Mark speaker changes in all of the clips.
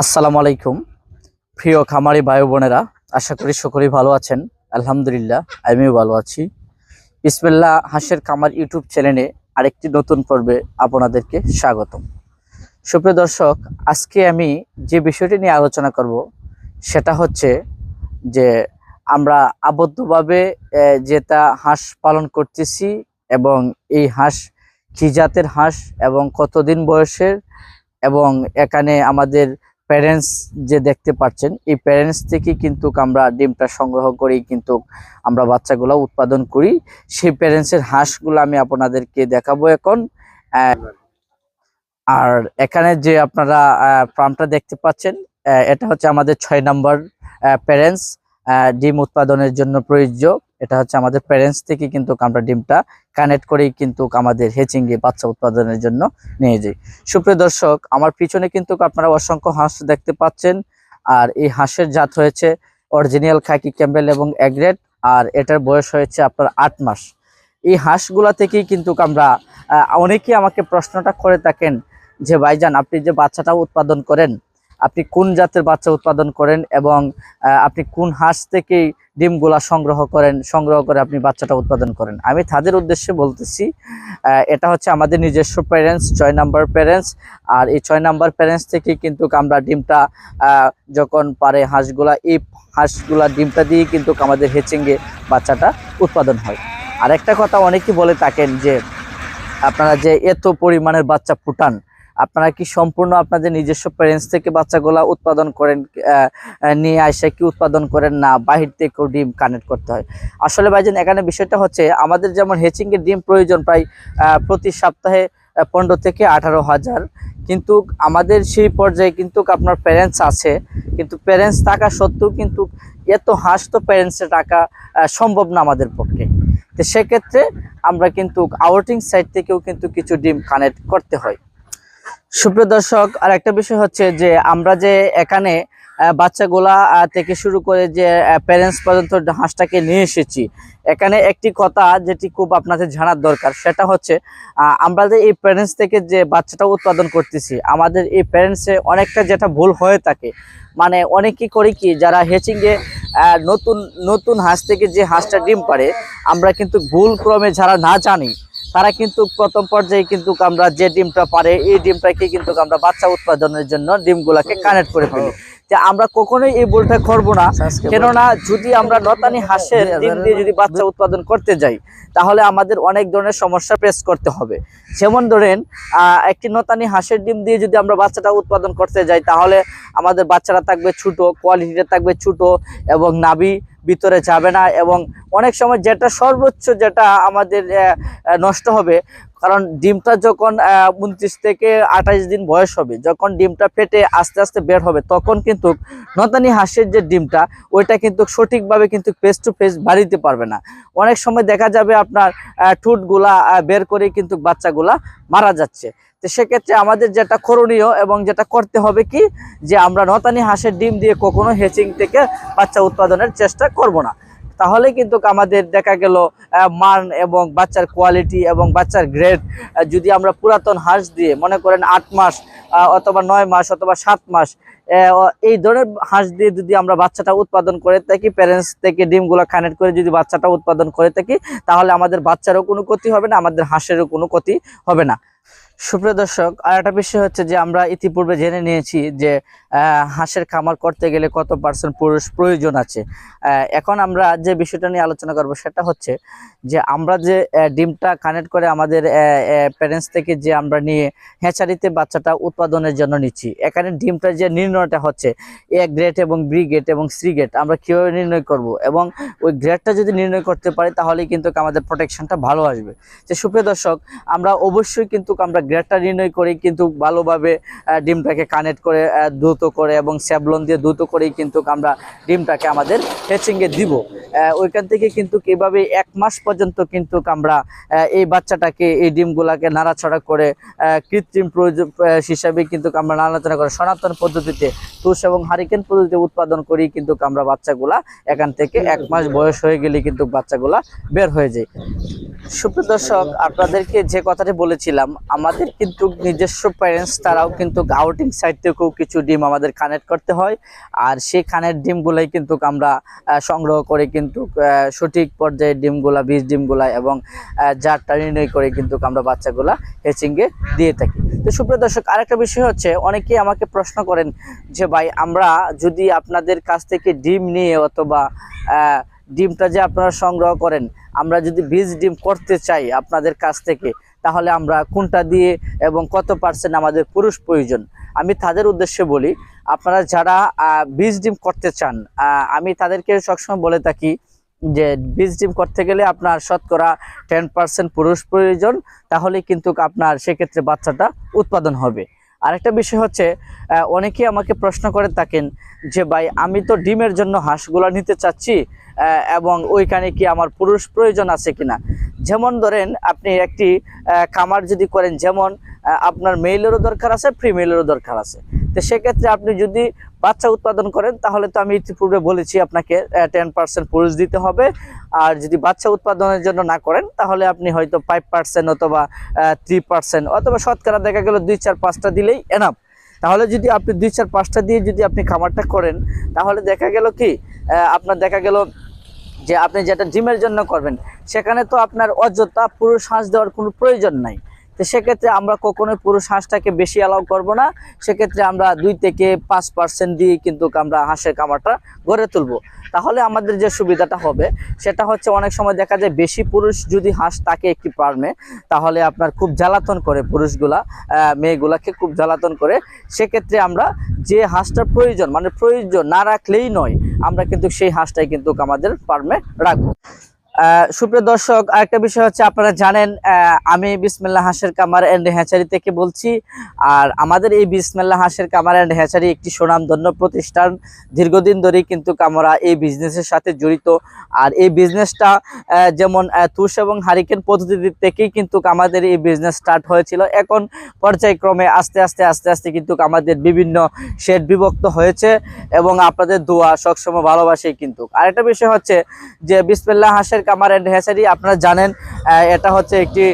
Speaker 1: আসসালামু আলাইকুম। প্রিয় খামারি ভাই বোনেরা, আশা করি সকলেই ভালো আছেন। আলহামদুলিল্লাহ আমিও ভালো আছি। বিসমিল্লাহ হাঁসের খামার ইউটিউব চ্যানেলে আরেকটি নতুন পর্বে আপনাদেরকে স্বাগতম। সুপ্রিয় দর্শক, আজকে আমি যে বিষয়টি নিয়ে আলোচনা করব, সেটা হচ্ছে যে আমরা আবদ্ধভাবে যেটা হাঁস পালন করতেছি এবং এই হাঁস কি জাতের হাঁস এবং কতদিন বয়সের এবং এখানে আমাদের প্যারেন্টস যে দেখতে পাচ্ছেন, এই প্যারেন্টস থেকে কিন্তু আমরা ডিমটা সংগ্রহ করেই কিন্তু আমরা বাচ্চাগুলো উৎপাদন করি। সেই প্যারেন্টসের হাঁসগুলো আমি আপনাদেরকে দেখাবো এখন। আর এখানে যে আপনারা ফার্মটা দেখতে পাচ্ছেন এটা হচ্ছে আমাদের ছয় নম্বর প্যারেন্টস ডিম উৎপাদনের জন্য প্রয়োজ্য। এটা হচ্ছে আমাদের প্যারেন্টস থেকে কিন্তু আমরা ডিমটা কানেক্ট করেই কিন্তু আমাদের হেচিংয়ে বাচ্চা উৎপাদনের জন্য নিয়ে যাই। সুপ্রিয় দর্শক, আমার পিছনে কিন্তু আপনারা অসংখ্য হাঁস দেখতে পাচ্ছেন। আর এই হাঁসের জাত হয়েছে অরিজিনাল খাকি ক্যাম্বেল এবং এগ্রেড আর এটার বয়স হয়েছে আপনার আট মাস। এই হাঁসগুলা থেকেই কিন্তু আমরা অনেকেই আমাকে প্রশ্নটা করে থাকেন যে, ভাইজান, আপনি যে বাচ্চাটা উৎপাদন করেন আপনি কোন জাতের বাচ্চা উৎপাদন করেন এবং আপনি কোন হাঁস থেকেই ডিমগুলা সংগ্রহ করেন, সংগ্রহ করে আপনি বাচ্চাটা উৎপাদন করেন? আমি তাদের উদ্দেশ্যে বলতেছি এটা হচ্ছে আমাদের নিজস্ব প্যারেন্টস ছয় নাম্বার প্যারেন্টস আর এই ছয় নাম্বার প্যারেন্টস থেকে কিন্তু আমরা ডিমটা যখন পারে হাঁসগুলা, এই হাঁসগুলা ডিমটা দিয়ে কিন্তু আমাদের হেচিংয়ে বাচ্চাটা উৎপাদন হয়। আর একটা কথা অনেকেই বলে থাকেন যে, আপনারা যে এত পরিমাণের বাচ্চা ফুটান আপনারা কি সম্পূর্ণ আপনাদের নিজস্ব প্যারেন্টস থেকে বাচ্চাগুলা উৎপাদন করেন নিয়ে আসে কি উৎপাদন করেন না? বাহির থেকেও ডিম কানেক্ট করতে হয়। আসলে ভাইজান, এখানে বিষয়টা হচ্ছে আমাদের যেমন হেচিংয়ের ডিম প্রয়োজন প্রায় প্রতি সপ্তাহে পনেরো থেকে আঠারো হাজার। কিন্তু আমাদের সেই পর্যায়ে কিন্তু আপনার প্যারেন্টস আছে। কিন্তু প্যারেন্টস থাকা সত্ত্বেও কিন্তু এত হাঁস তো প্যারেন্টসের টাকা সম্ভব না আমাদের পক্ষে। তো সেক্ষেত্রে আমরা কিন্তু আউটিং সাইড থেকেও কিন্তু কিছু ডিম কানেক্ট করতে হয়। সুপ্রিয় দর্শক আর একটা বিষয় হচ্ছে যে আমরা যে এখানে বাচ্চাগুলা থেকে শুরু করে যে প্যারেন্টস পর্যন্ত হাঁসটাকে নিয়ে এসেছি, এখানে একটি কথা যেটি খুব আপনাদের জানার দরকার, সেটা হচ্ছে আমরা যে এই প্যারেন্টস থেকে যে বাচ্চাটা উৎপাদন করতেছি, আমাদের এই প্যারেন্টসে অনেকটা যেটা ভুল হয়ে থাকে। মানে অনেকে করে কি, যারা হেচিংয়ে নতুন নতুন হাঁস থেকে যে হাঁসটা ডিম পারে আমরা কিন্তু ভুল ক্রমে যারা না জানি তারা কিন্তু প্রথম পর্যায়ে কিন্তু আমরা যে ডিমটা পারে এই ডিমটাকে কিন্তু আমরা বাচ্চা উৎপাদনের জন্য ডিমগুলাকে কানেক্ট করে ফেলি। যে আমরা কখনোই এই ভুলটা করব না। কেননা যদি আমরা নতানি হাঁসের ডিম দিয়ে যদি বাচ্চা উৎপাদন করতে যাই তাহলে আমাদের অনেক ধরনের সমস্যা ফেস করতে হবে। যেমন ধরেন একটি নতানি হাঁসের ডিম দিয়ে যদি আমরা বাচ্চাটা উৎপাদন করতে যাই তাহলে আমাদের বাচ্চারা থাকবে ছোটো কোয়ালিটিটা থাকবে ছোটো এবং নাভি ভিতরে যাবে না এবং অনেক সময় যেটা সর্বোচ্চ যেটা আমাদের নষ্ট হবে কারণ ডিমটা যখন উনত্রিশ থেকে আঠাইশ দিন বয়স হবে, যখন ডিমটা ফেটে আস্তে আস্তে বের হবে, তখন কিন্তু নতানি হাঁসের যে ডিমটা, ওইটা কিন্তু সঠিকভাবে কিন্তু ফেস টু ফেস বাড়িতে পারবে না। অনেক সময় দেখা যাবে আপনার ঠোঁটগুলা বের করে কিন্তু বাচ্চাগুলা মারা যাচ্ছে। তো সেক্ষেত্রে আমাদের যেটা করণীয় এবং যেটা করতে হবে কি, যে আমরা নতানি হাঁসের ডিম দিয়ে কখনো হেচিং থেকে বাচ্চা উৎপাদনের চেষ্টা করব না। তাহলে কিন্তু আমাদের দেখা গেল মান এবং বাচ্চার কোয়ালিটি এবং বাচ্চার গ্রেড যদি আমরা পুরাতন হাঁস দিয়ে মনে করেন আট মাস অথবা নয় মাস অথবা সাত মাস এই ধরনের হাঁস দিয়ে যদি আমরা বাচ্চাটা উৎপাদন করে থাকি প্যারেন্টস থেকে ডিমগুলো কানেক্ট করে যদি বাচ্চাটা উৎপাদন করে থাকি, তাহলে আমাদের বাচ্চারও কোনো ক্ষতি হবে না, আমাদের হাঁসেরও কোনো ক্ষতি হবে না। সুপ্রিয় দর্শক, আর একটা বিষয় হচ্ছে যে আমরা ইতিপূর্বে জেনে নিয়েছি যে হাঁসের খামার করতে গেলে কত পার্সেন্ট পুরুষ প্রয়োজন আছে। এখন আমরা যে বিষয়টা নিয়ে আলোচনা করব সেটা হচ্ছে যে আমরা যে ডিমটা কানেক্ট করে আমাদের প্যারেন্টস থেকে যে আমরা নিয়ে হ্যাচারিতে বাচ্চাটা উৎপাদনের জন্য নিচ্ছি, এখানে ডিমটা যে নির্ণয়টা হচ্ছে এ গ্রেড এবং বি গ্রেড এবং সি গ্রেড আমরা কীভাবে নির্ণয় করব? এবং ওই গ্রেডটা যদি নির্ণয় করতে পারি, তাহলেই কিন্তু আমাদের প্রোটেকশনটা ভালো আসবে। যে সুপ্রিয় দর্শক, আমরা অবশ্যই কিন্তু আমরা গ্রেডটা নির্ণয় করি কিন্তু ভালোভাবে ডিমটাকে কানেক্ট করে দ্রুত করে এবং স্যাবলন দিয়ে দ্রুত করেই কিন্তু আমরা ডিমটাকে আমাদের হেচিংয়ে দিব। ওইখান থেকে কিন্তু এভাবে এক মাস পর্যন্ত কিন্তু আমরা এই বাচ্চাটাকে এই ডিমগুলাকে নাড়াছড়া করে কৃত্রিম প্রয়োজন হিসাবে কিন্তু আমরা নাড়াচড়া করে সনাতন পদ্ধতিতে তুষ এবং হারিকেন পদ্ধতিতে উৎপাদন করি কিন্তু আমরা বাচ্চাগুলা এখান থেকে এক মাস বয়স হয়ে গেলে কিন্তু বাচ্চাগুলা বের হয়ে যায়। সুপ্রিয় দর্শক আপনাদেরকে যে কথাটি বলেছিলাম আমাদের কিন্তু নিজস্ব প্যারেন্টস তারাও কিন্তু আউটিং সাইড থেকেও কিছু ডিম আমাদের কানেক্ট করতে হয়। আর সেই কানের ডিমগুলাই কিন্তু আমরা সংগ্রহ করে কিন্তু সঠিক পর্যায়ে ডিমগুলা, বীজ ডিমগুলা এবং জাতটা নির্ণয় করে কিন্তু আমরা বাচ্চাগুলা হেচিংয়ে দিয়ে থাকি। তো সুপ্রিয় দর্শক, আরেকটা বিষয় হচ্ছে, অনেকেই আমাকে প্রশ্ন করেন যে, ভাই, আমরা যদি আপনাদের কাছ থেকে ডিম নিয়ে অথবা ডিমটা যে আপনারা সংগ্রহ করেন, আমরা যদি বীজ ডিম করতে চাই আপনাদের কাছ থেকে তাহলে আমরা কোনটা দিয়ে এবং কত পার্সেন্ট আমাদের পুরুষ প্রয়োজন? আমি তাদের উদ্দেশ্যে বলি, আপনারা যারা বীজ ডিম করতে চান আমি তাদেরকে সবসময় বলে থাকি যে বীজ ডিম করতে গেলে আপনার শতকরা টেন পার্সেন্ট পুরুষ প্রয়োজন তাহলে কিন্তু আপনার সেক্ষেত্রে বাচ্চাটা উৎপাদন হবে। আরেকটা বিষয় হচ্ছে অনেকেই আমাকে প্রশ্ন করে থাকেন যে, ভাই, আমি তো ডিমের জন্য হাঁসগুলা নিতে চাচ্ছি এবং ওইখানে কি আমার পুরুষ প্রয়োজন আছে কিনা? যেমন ধরেন আপনি একটি খামার যদি করেন, যেমন আপনার মেইলেরও দরকার আছে ফিমেলেরও দরকার আছে। তো সেক্ষেত্রে আপনি যদি বাচ্চা উৎপাদন করেন, তাহলে তো আমি ইতিপূর্বে বলেছি আপনাকে টেন পার্সেন্ট পুরুষ দিতে হবে। আর যদি বাচ্চা উৎপাদনের জন্য না করেন, তাহলে আপনি হয়তো ফাইভ পার্সেন্ট অথবা থ্রি পার্সেন্ট অথবা শতকরা দেখা গেল দুই, চার, পাঁচটা দিলেই এনাফ তাহলে যদি আপনি দুই, চার, পাঁচটা দিয়ে যদি আপনি খামারটা করেন, তাহলে দেখা গেল কি আপনার দেখা গেল যে আপনি যেটা জিমের জন্য করবেন, সেখানে তো আপনার অযথা পুরো শ্বাস দেওয়ার কোনো প্রয়োজন নাই। তো সেক্ষেত্রে আমরা কখনোই পুরুষ হাঁসটাকে বেশি অ্যালাউ করব না। সেক্ষেত্রে আমরা দুই থেকে পাঁচ পার্সেন্ট দিয়ে কিন্তু আমরা হাঁসের কামারটা গড়ে তুলব। তাহলে আমাদের যে সুবিধাটা হবে, সেটা হচ্ছে অনেক সময় দেখা যায় বেশি পুরুষ যদি হাঁস থাকে একটি ফার্মে তাহলে আপনার খুব জ্বালাতন করে পুরুষগুলা মেয়েগুলাকে খুব জ্বালাতন করে। সেক্ষেত্রে আমরা যে হাঁসটার প্রয়োজন মানে প্রয়োজন না রাখলেই নয়, আমরা কিন্তু সেই হাঁসটাই কিন্তু আমাদের ফার্মে রাখব। সুপ্রিয় দর্শক, আরেকটা বিষয় হচ্ছে আপনারা জানেন আমি বিসমিল্লা হাঁসের কামার অ্যান্ড হ্যাচারি থেকে বলছি। আর আমাদের এই বিসমিল্লা হাঁসের কামার অ্যান্ড হ্যাচারি একটি সুনামধন্য প্রতিষ্ঠান। দীর্ঘদিন ধরেই কিন্তু আমরা এই বিজনেসের সাথে জড়িত। আর এই বিজনেসটা যেমন তুষ এবং হারিকেন পদ্ধতি থেকেই কিন্তু আমাদের এই বিজনেস স্টার্ট হয়েছিল। এখন পর্যায়ক্রমে আস্তে আস্তে আস্তে আস্তে কিন্তু আমাদের বিভিন্ন শেড বিভক্ত হয়েছে এবং আপনাদের দোয়া সবসময় ভালোবাসে কিন্তু। আরেকটা বিষয় হচ্ছে যে বিসমিল্লাহ হাঁসের কামার অ্যান্ড হ্যাচারি আপনারা জানেন এটা হচ্ছে একটি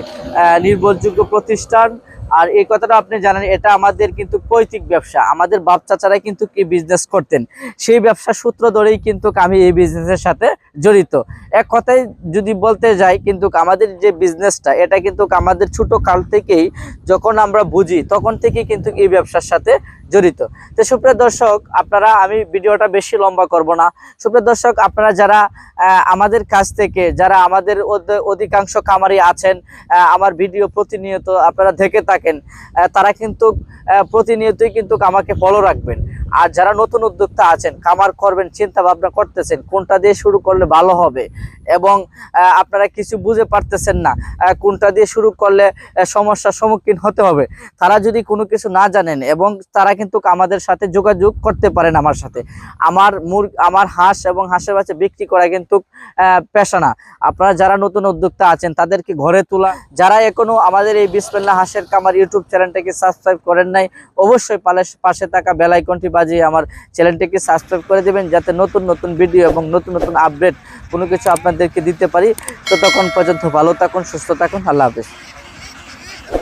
Speaker 1: নির্ভরযোগ্য প্রতিষ্ঠান। আর এই কথাটা আপনি জানেন, এটা আমাদের কিন্তু পৈতৃক ব্যবসা। আমাদের বাপ চাচারাই কিন্তু কি বিজনেস করতেন? সেই ব্যবসা সূত্র ধরেই কিন্তু আমি এই বিজনেসের সাথে জড়িত। এক কথায় যদি বলতে যাই, কিন্তু আমাদের যে বিজনেসটা এটা কিন্তু আমাদের ছোট কাল থেকেই যখন আমরা বুঝি, তখন থেকে কিন্তু এই ব্যবসার সাথে জড়িত। তো সুপ্রিয় দর্শক, আপনারা, আমি ভিডিওটা বেশি লম্বা করব না। সুপ্রিয় দর্শক, আপনারা যারা আমাদের কাছ থেকে, যারা আমাদের অধিকাংশ কামারি আছেন আমার ভিডিও প্রতিনিয়ত আপনারা দেখে থাকেন তারা কিন্তু প্রতিনিয়তই কিন্তু আমাকে ফলো রাখবেন। আর যারা নতুন উদ্যোক্তা আছেন, কামার করবেন চিন্তা ভাবনা করতেছেন, কোনটা দিয়ে শুরু করলে ভালো হবে? এবং আপনারা কিছু বুঝে পারতেছেন না কোনটা দিয়ে শুরু করলে সমস্যার সম্মুখীন হতে হবে? তারা যদি কোনো কিছু না জানেন এবং তারা কিন্তু আমাদের সাথে যোগাযোগ করতে পারেন আমার সাথে, আমার মুর, আমার হাঁস এবং হাঁসের বাচ্চা বিক্রি করা কিন্তু পেশা না। আপনারা যারা নতুন উদ্যোক্তা আছেন, তাদেরকে ঘরে তোলা, যারা এখনও আমাদের এই বিসমিল্লা হাঁসের কামার ইউটিউব চ্যানেলটাকে সাবস্ক্রাইব করেন নাই, অবশ্যই পাশে থাকা বেল আইকনটি বাজিয়ে আমার চ্যানেলটিকে সাবস্ক্রাইব করে দেবেন যাতে নতুন নতুন ভিডিও এবং নতুন নতুন আপডেট কোনো কিছু আপনাদেরকে দিতে পারি। তো তখন পর্যন্ত ভালো থাকুন, সুস্থ থাকুন, আল্লাহ হাফেজ।